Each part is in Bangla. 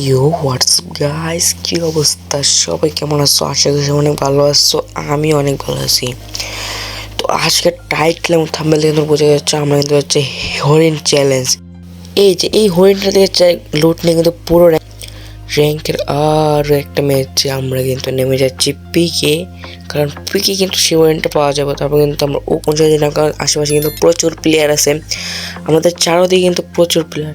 ইউ হোয়াটসঅ্যাপ গাইস কি অবস্থা? সবাই কেমন আছো? আশা করি অনেক ভালো আছো। আমি অনেক ভালো আছি। তো আজকে টাইটেল থাম্বেল থেকে তোমরা বোঝা যাচ্ছে, আমরা কিন্তু হচ্ছে হরিণ চ্যালেঞ্জ এই যে, এই হরিণটা দেখছে লুট নিয়ে কিন্তু পুরো র্যাঙ্কের আরও একটা ম্যাচে আমরা কিন্তু নেমে যাচ্ছি পিকে কারণ পিকে কিন্তু সেই হরিণটা পাওয়া যাবে। তারপর কিন্তু আমরা ও কোন জায়গায় না, কারণ আশেপাশে কিন্তু প্রচুর প্লেয়ার আছে। আমাদের চারোদিকে কিন্তু প্রচুর প্লেয়ার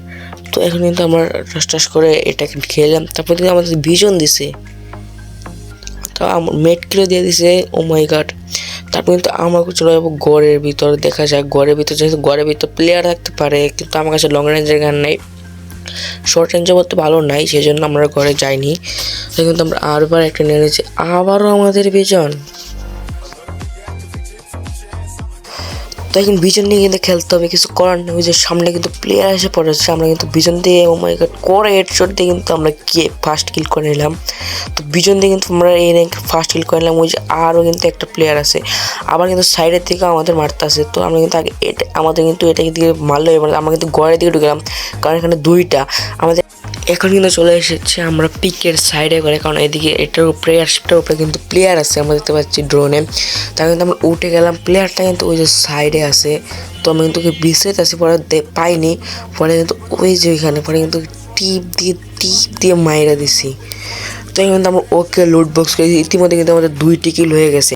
তো এখন কিন্তু আমরা টাস টাস করে এটাকে খেলাম তারপর কিন্তু আমাদের ভিজন দিছে। তো মেট কিলো দিয়ে দিছে ও মাই গড তারপর কিন্তু আমার চলে যাব গড়ের ভিতর, দেখা যাক গড়ের ভিতর, যেহেতু গড়ের ভিতর প্লেয়ার থাকতে পারে, কিন্তু আমার কাছে লং রেঞ্জের গান নাই। শর্ট রেঞ্জে বলতে ভালো নাই সেই জন্য আমরা ঘরে যাইনি। কিন্তু আমরা আরবার একটা নিয়ে নিয়েছি, আবারও আমাদের বিজন। তো এখন বিজন নিয়ে কিন্তু খেলতে হবে, কিছু করার নেই। ওই যে সামনে কিন্তু প্লেয়ার এসে পড়েছে, আমরা কিন্তু বিজন দিয়ে ও মাই গড করে হেডশট দিয়ে কিন্তু আমরা কে ফার্স্ট কিল করে নিলাম। তো বিজন দিয়ে কিন্তু আমরা এই র্যাঙ্ক ফার্স্ট কিল করে নিলাম। ওই যে আরও কিন্তু একটা প্লেয়ার আছে, আবার কিন্তু সাইডের থেকে আমাদের মারতে আসে তো আমরা কিন্তু আগে এটা, আমাদের কিন্তু এটাকে দিয়ে মারলো এবার আমরা কিন্তু গড়ের দিকে ঢুকলাম কারণ এখানে দুইটা, আমাদের এখন কিন্তু চলে এসেছে আমরা পিকের সাইডে করে কারণ এদিকে এটার উপরে এয়ারশিপটার উপরে কিন্তু প্লেয়ার আছে, আমরা দেখতে পাচ্ছি ড্রোনে তার কিন্তু আমরা উঠে গেলাম প্লেয়ারটা কিন্তু ওই যে সাইডে আছে। তো আমি কিন্তু ওকে বিসেট আছি পরে পাইনি। পরে কিন্তু ওই যে ওইখানে, পরে কিন্তু টিপ দিয়ে টিপ দিয়ে মাইরা দিছি। তো কিন্তু আমরা ওকে লুট বক্স করেছি ইতিমধ্যে কিন্তু আমাদের দুইটি কিল হয়ে গেছে।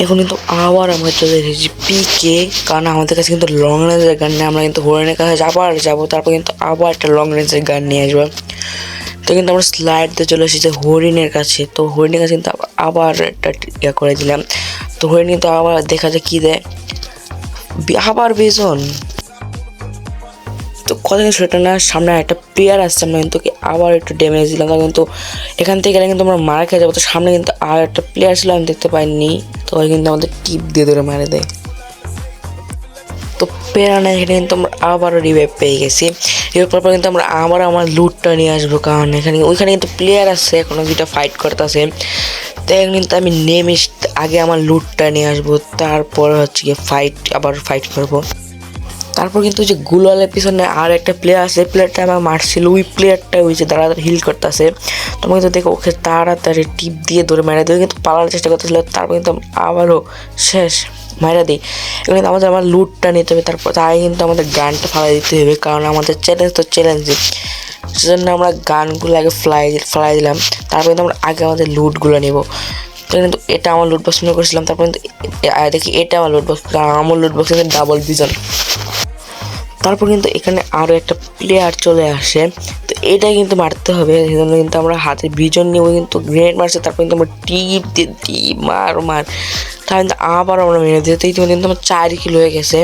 এখন কিন্তু আবার আমরা চলে এসেছি পিকে কারণ আমাদের কাছে কিন্তু লং রেঞ্জের গান নেই। আমরা কিন্তু হরিণের কাছে আবার যাব, তারপর কিন্তু আবার একটা লং রেঞ্জের গান নিয়ে আসব। তো কিন্তু আমরা স্লাইড দিয়ে চলে এসেছি হরিণের কাছে। তো হরিণের কাছে কিন্তু আবার- একটা ইয়ে করে দিলাম। তো হরিণ কিন্তু আবার দেখা যায় কী দেয়? আবার বেজন তো কথা সেটা না, সামনে একটা প্লেয়ার আসছে, আমরা কিন্তু আবার একটু ড্যামেজ দিলাম। তখন কিন্তু এখান থেকে গেলে কিন্তু আমরা মারা খেয়ে যাব। তো সামনে কিন্তু আর একটা প্লেয়ার ছিল, আমি দেখতে পাইনি। তো ওই কিন্তু আমাদের টিপ দিয়ে ধরে মারে দেয়। তো পেরানা এখানে কিন্তু আমরা আবারও রিভাইভ পেয়ে গেছি। এরপর পর কিন্তু আমরা আবার আমার লুটটা নিয়ে আসব। কারণ এখানে, ওইখানে কিন্তু প্লেয়ার আছে এখনও দুইটা ফাইট করতেছে। তো এখন কিন্তু আমি নেমে আগে আমার লুটটা নিয়ে আসব। তারপর হচ্ছে গিয়ে ফাইট আবার ফাইট করব। তারপর কিন্তু যে গুলালের পিছনে আর একটা প্লেয়ার আছে প্লেয়ারটা আমার মারছিল। ওই প্লেয়ারটা যে তাড়াতাড়ি হিল করতেছে। তোমাকে কিন্তু দেখো, ওকে তাড়াতাড়ি টিপ দিয়ে ধরে মেরা দিয়ে কিন্তু পালানোর চেষ্টা করতেছিল, তারপর কিন্তু আবারও শেষ মাইরা দিই। এগুলো কিন্তু আমাদের আমার লুটটা নিতে হবে, তারপর তাই কিন্তু আমাদের গানটা ফালাই দিতে হবে। কারণ আমাদের চ্যালেঞ্জ তো চ্যালেঞ্জিং সেজন্য আমরা গানগুলো আগে ফ্লাই ফ্লাই দিলাম। তারপর কিন্তু আমরা আগে আমাদের লুটগুলো নেব। কিন্তু এটা আমার লুট বক্স করেছিলাম, তারপর কিন্তু দেখি এটা আমার লুট বক্স আমার লুট বক্স ডাবল ভিজন তারপর কিন্তু এখানে আরও একটা প্লেয়ার চলে আসে। তো এটা কিন্তু মারতে হবে, সেজন্য কিন্তু আমরা হাতে বিজন নিয়ে ওই কিন্তু গ্রেনেড মারছে, তারপর কিন্তু আমরা টিপ দিয়ে টিপ মার মার। তারপর কিন্তু আবার আমরা মেরে দিই, তো ইতিমধ্যে কিন্তু আমার চার কিলো হয়ে গেছে।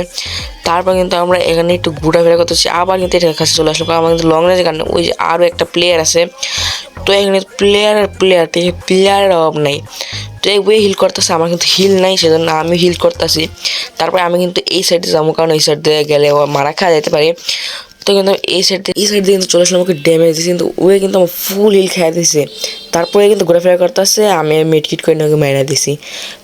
তারপর কিন্তু আমরা এখানে একটু ঘোরাফেরা করতেছি, আবার কিন্তু এটার কাছে চলে আসলো, কারণ আমার কিন্তু লং রেঞ্জ কারণে ওই যে আরও একটা প্লেয়ার আছে। তো এখানে প্লেয়ার আর প্লেয়ার ঠিক প্লেয়ারের অভাব নাই। তো এই ওয়ে হিল করতেছে, আমার কিন্তু হিল নাই, সেজন্য আমি হিল করতেছি। তারপরে আমি কিন্তু এই সাইডে যাব, কারণ এই সাইড দিয়ে গেলে ও মারা খাওয়া যেতে পারে। তো কিন্তু এই সাইড দিয়ে, এই সাইড দিয়ে কিন্তু চলে আসলাম আমাকে ড্যামেজ দিয়েছে কিন্তু ওয়ে কিন্তু আমার ফুল হিল খেয়ে দিছে। তারপরে কিন্তু ঘোরাফেরা করতেছে, আমি মেডকিট করে ওকে মেরে দিছি।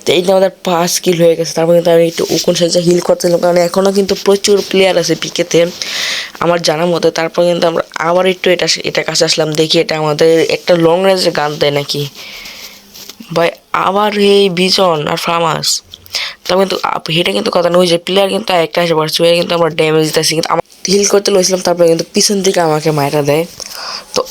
তো এই আমাদের পাঁচ কিল হয়ে গেছে, তারপর কিন্তু আমি একটু উকুন সাইজে হিল করতেছিলাম, কারণ এখনও কিন্তু প্রচুর প্লেয়ার আছে পিকেতে। আমার জানার মতো তারপর কিন্তু আমরা আবার একটু এটা এটা কাছে আসলাম, দেখি এটা আমাদের একটা লং রেঞ্জের গান দেয় নাকি। ভাই আবার এই বিজন আর ফার্মাস তবে কিন্তু হেটা কিন্তু কথা নয় যে প্লেয়ার কিন্তু একটা এসে পারছে কিন্তু আমরা ড্যামেজ দিতেছি। কিন্তু আমার হিল করতে লইছিলাম, তারপরে কিন্তু পিছন দিকে আমাকে মায়েরা দেয়। তো